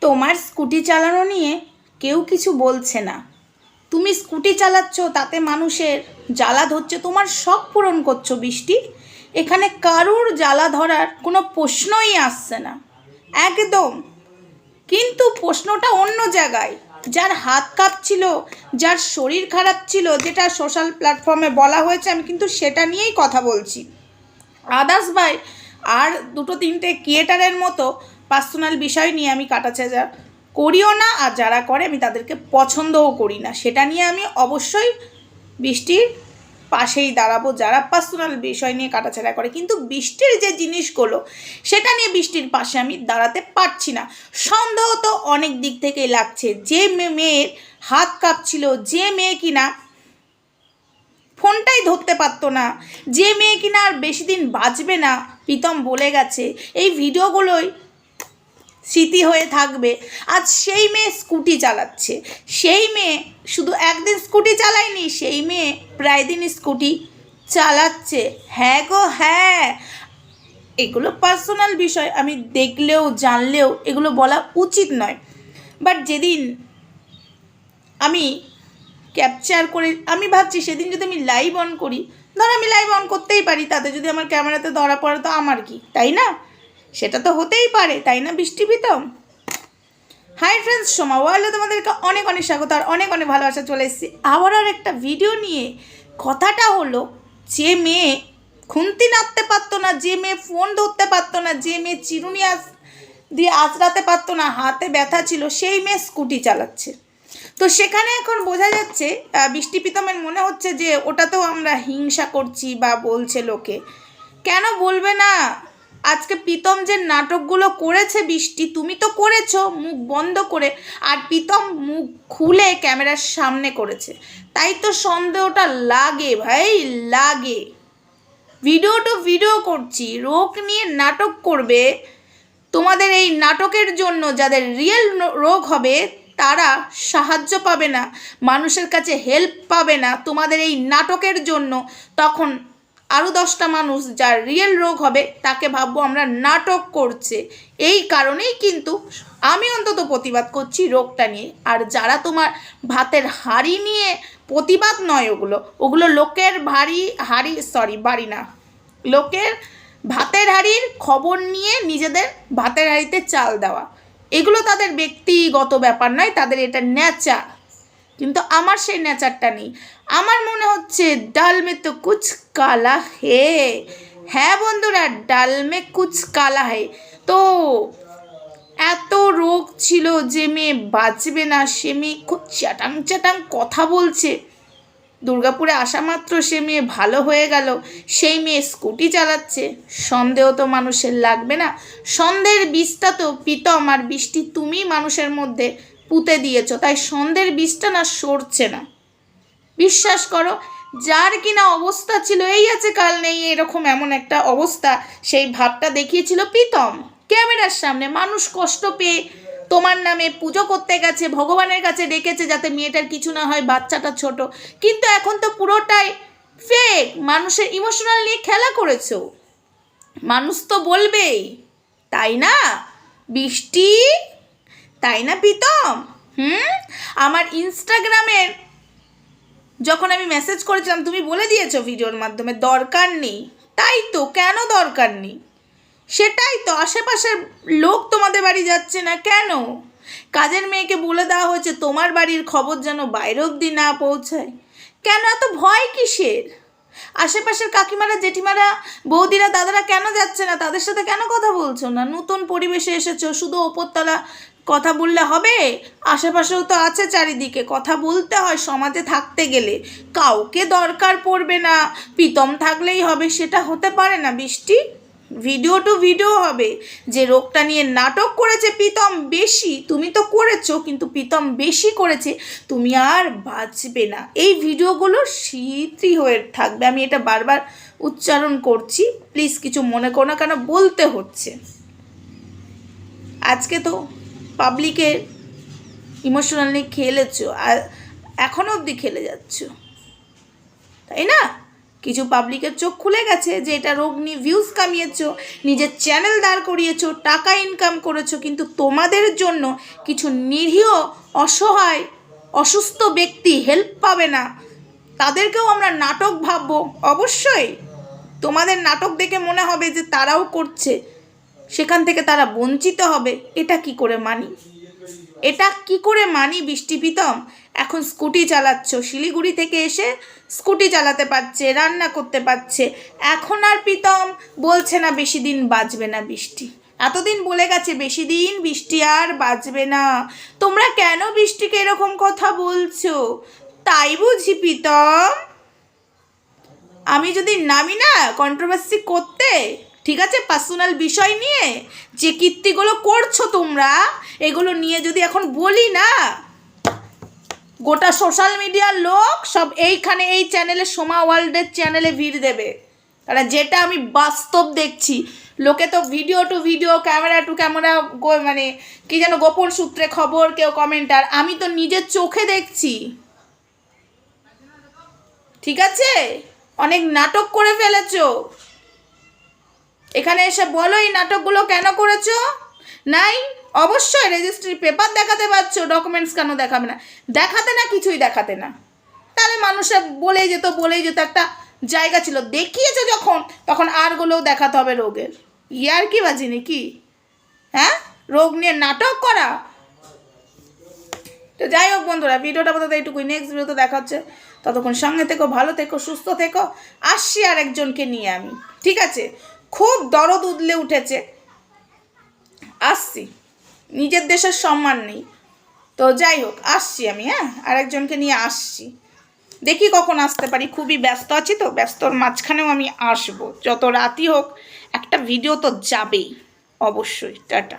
তোমার স্কুটি চালানো নিয়ে কেউ কিছু বলছে না। তুমি স্কুটি চালাচ্ছ, তাতে মানুষের জ্বালা ধরছে, তোমার শখ পূরণ করছ বৃষ্টি। এখানে কারুর জ্বালা ধরার কোনো প্রশ্নই আসছে না। একদম। কিন্তু প্রশ্নটা অন্য জায়গায়। যার হাত কাঁপছিল, যার শরীর খারাপ ছিল, যেটা সোশ্যাল প্ল্যাটফর্মে বলা হয়েছে, আমি কিন্তু সেটা নিয়েই কথা বলছি। আদার্স ভাই আর দুটো তিনটে ক্রিয়েটারের মতো পার্সোনাল বিষয় নিয়ে আমি কাটাছেঁড়া করিও না, আর যারা করে আমি তাদেরকে পছন্দও করি না। সেটা নিয়ে আমি অবশ্যই বৃষ্টির পাশেই দাঁড়াবো যারা পার্সোনাল বিষয় নিয়ে কাটাছেড়া করে। কিন্তু বৃষ্টির যে জিনিসগুলো, সেটা নিয়ে বৃষ্টির পাশে আমি দাঁড়াতে পারছি না। সন্দেহ তো অনেক দিক থেকেই লাগছে। যে মেয়ের হাত কাঁপছিল, যে মেয়ে কিনা ফোনটাই ধরতে পারতো না, যে মেয়ে কিনা আর বেশি দিন বাঁচবে না, প্রীতম বলে গেছে। এই ভিডিওগুলোই স্মৃতি হয়ে থাকবে। আজ সেই মেয়ে স্কুটি চালাচ্ছে। সেই মেয়ে শুধু একদিন স্কুটি চালায়নি, সেই মেয়ে প্রায় দিন স্কুটি চালাচ্ছে। হ্যাঁ গো হ্যাঁ। এগুলো পার্সোনাল বিষয়, আমি দেখলেও, জানলেও এগুলো বলা উচিত নয়। বাট যেদিন আমি ক্যাপচার করে, আমি ভাবছি সেদিন যদি আমি লাইভ অন করি, ধর আমি লাইভ অন করতেই পারি, তাতে যদি আমার ক্যামেরাতে ধরা পড়ে তো আমার কি, তাই না? সেটা তো হতেই পারে, তাই না বৃষ্টি প্রীতম হাই ফ্রেন্ডস সোমা ওয়ার্ল্ডে তোমাদেরকে অনেক অনেক স্বাগত আর অনেক অনেক ভালোবাসা চলে এসেছি। আবার আর একটা ভিডিও নিয়ে। কথাটা হলো, যে মেয়ে খুন্তি নাড়তে পারতো না, যে মেয়ে ফোন ধরতে পারতো না, যে মেয়ে চিরুনি আস দিয়ে আঁচড়াতে পারতো না, হাতে ব্যথা ছিল, সেই মেয়ে স্কুটি চালাচ্ছে। তো সেখানে এখন বোঝা যাচ্ছে বৃষ্টি প্রীতমের মনে হচ্ছে যে ওটাতেও আমরা হিংসা করছি বা বলছে লোকে। কেন বলবে না? আজকে প্রীতম যে নাটকগুলো করেছে বৃষ্টি, তুমি তো করেছ, মুখ বন্ধ করে। আর প্রীতম মুখ খুলে ক্যামেরার সামনে করেছে। তাই তো সন্দেহটা লাগে ভাই, লাগে। ভিডিও টু ভিডিও করছি, রোগ নিয়ে নাটক করবে। তোমাদের এই নাটকের জন্য যাদের রিয়েল রোগ হবে, তারা সাহায্য পাবে না, মানুষের কাছে হেল্প পাবে না। তোমাদের এই নাটকের জন্য তখন আরও দশটা মানুষ যার রিয়েল রোগ হবে, তাকে ভাববো আমরা নাটক করছে। এই কারণেই কিন্তু আমি অন্তত প্রতিবাদ করছি রোগটা নিয়ে। আর যারা তোমার ভাতের হাড়ি নিয়ে প্রতিবাদ নয় ওগুলো ওগুলো লোকের ভারী হাড়ি সরি বাড়ি না। লোকের ভাতের হাড়ির খবর নিয়ে নিজেদের ভাতের হাড়িতে চাল দেওয়া। এগুলো তাদের ব্যক্তিগত ব্যাপার নয়, তাদের এটা নেচার কিন্তু আমার সেই নেচারটা নেই। আমার মনে হচ্ছে ডাল মে তো কুচ কালা হে। হ্যাঁ বন্ধুরা, ডাল মে কুচ কালা হে। তো এত রোগ ছিল যে মেয়ে বাঁচবে না, সে মেয়ে খুব চ্যাটাং চ্যাটাং কথা বলছে। দুর্গাপুরে আসা মাত্র সে মেয়ে ভালো হয়ে গেল, সেই মেয়ে স্কুটি চালাচ্ছে। সন্দেহ তো মানুষের লাগবে না। সন্দেহের বিষটা তো প্রীতম আর বৃষ্টি তুমি মানুষের মধ্যে পুঁতে দিয়েছ, তাই সন্দেহের বীজটা না সরছে না। বিশ্বাস করো, যার কিনা অবস্থা ছিল এই আছে, কাল নেই, এরকম এমন একটা অবস্থা, সেই ভাবটা দেখিয়েছিল প্রীতম। ক্যামেরার সামনে মানুষ কষ্ট পেয়ে তোমার নামে পুজো করতে গেছে, ভগবানের কাছে ডেকেছে যাতে মেয়েটার কিছু না হয়, বাচ্চাটা ছোট। কিন্তু এখন তো পুরোটাই ফেক মানুষের ইমোশনাল নিয়ে খেলা করেছ। মানুষ তো বলবেই, তাই না? বৃষ্টি তাই না প্রীতম? হুম? আমার ইনস্টাগ্রামের যখন আমি মেসেজ করেছিলাম, তুমি বলে দিয়েছ ভিডিওর মাধ্যমে, দরকার নেই। তাই তো, কেন দরকার নেই? সেটাই তো, আশেপাশের লোক তোমাদের বাড়ি যাচ্ছে না কেন? কাজের মেয়েকে বলে দেওয়া হয়েছে, তোমার বাড়ির খবর যেন বাইরে অবধি না পৌঁছায়। কেন এত ভয় কিসের? আশেপাশের কাকিমারা, জেঠিমারা, বৌদিরা, দাদারা কেন যাচ্ছে না? তাদের সাথে কেন কথা বলছো না? নতুন পরিবেশে এসেছ, শুধু ওপরতলা কথা বললে হবে? আশেপাশেও তো আছে চারিদিকে। কথা বলতে হয় সমাজে থাকতে গেলে। কাউকে দরকার পড়বে না। প্রীতম থাকলেই হবে, সেটা হতে পারে না বৃষ্টি। ভিডিও টু ভিডিও হবে যে রোগটা নিয়ে নাটক করেছে প্রীতম বেশি, তুমি তো করেছ, কিন্তু প্রীতম বেশি করেছে, তুমি আর বাঁচবে না। এই ভিডিওগুলো স্মৃতি হয়ে থাকবে। আমি এটা বারবার উচ্চারণ করছি, প্লিজ কিছু মনে করো না, কেন বলতে হচ্ছে। আজকে তো পাবলিকের ইমোশনাল খেলেছো, আর এখনও অবধি খেলে যাচ্ছ। তাই না? কিছু পাবলিকের চোখ খুলে গেছে যে এটা রোগ নিয়ে ভিউজ কামিয়েছো, নিজের চ্যানেল দাঁড় করিয়েছো, টাকা ইনকাম করেছ, কিন্তু তোমাদের জন্য কিছু নিরীহ, অসহায়, অসুস্থ ব্যক্তি হেল্প পাবে না। তাদেরকেও আমরা নাটক ভাববো। অবশ্যই তোমাদের নাটক দেখে মনে হবে যে তারাও করছে। সেখান থেকে তারা বঞ্চিত হবে। এটা কি করে মানি? এটা কি করে মানি বৃষ্টি প্রীতম? এখন স্কুটি চালাচ্ছ, শিলিগুড়ি থেকে এসে স্কুটি চালাতে পারছে, রান্না করতে পারছে। এখন আর প্রীতম বলছে না বেশি দিন বাঁচবে না বৃষ্টি। এতদিন বলে গেছে বেশি দিন বৃষ্টি আর বাঁচবে না। তোমরা কেন বৃষ্টিকে এরকম কথা বলছো? তাই বুঝি প্রীতম? আমি যদি নামি না কন্ট্রোভার্সি করতে? ঠিক আছে? পার্সোনাল বিষয় নিয়ে যে কীর্তিগুলো করছ তোমরা, এগুলো নিয়ে যদি এখন বলি না, গোটা সোশ্যাল মিডিয়ার লোক সব এইখানে এই চ্যানেলে সোমা ওয়ার্ল্ডের চ্যানেলে ভিড় দেবে। কারণ যেটা আমি বাস্তব দেখছি, লোকে তো video to video camera to camera মানে কি যেন গোপন সূত্রে খবর, কেউ কমেন্টার আমি তো নিজের চোখে দেখছি। ঠিক আছে? অনেক নাটক করে ফেলেছো। এখানে এসে বলো এই নাটকগুলো কেন করেছ? নাই? অবশ্যই রেজিস্ট্রি পেপার দেখাতে পারছ ডকুমেন্টস কেন দেখাবে না? দেখাতে না, কিছুই দেখাতে না। তাহলে মানুষের বলেই যেত বলেই যেত, একটা জায়গা ছিল। দেখিয়েছো যখন, তখন আরগুলোও দেখাতে হবে রোগের। ইয়ার কি বাজি নাকি? হ্যাঁ? রোগ নিয়ে নাটক করা? তো যাই হোক বন্ধুরা, ভিডিওটা বোধহয় এইটুকুই। নেক্সট ভিডিওতে দেখা হচ্ছে। ততক্ষণ সঙ্গে থেকো, ভালো থেকো, সুস্থ থেকো। আসছি আর একজনকে নিয়ে আমি। ঠিক আছে? খুব দরদ উদলে উঠেছে। আসছি। নিজের দেশের সম্মান নেই। তো যাই হোক, আসছি আমি হ্যাঁ? আরেকজনকে নিয়ে আসছি। দেখি কখন আসতে পারি। খুবই ব্যস্ত আছি তো, ব্যস্তর মাঝখানেও আমি আসব। যত রাতই হোক, একটা ভিডিও তো যাবেই। অবশ্যই, টাটা।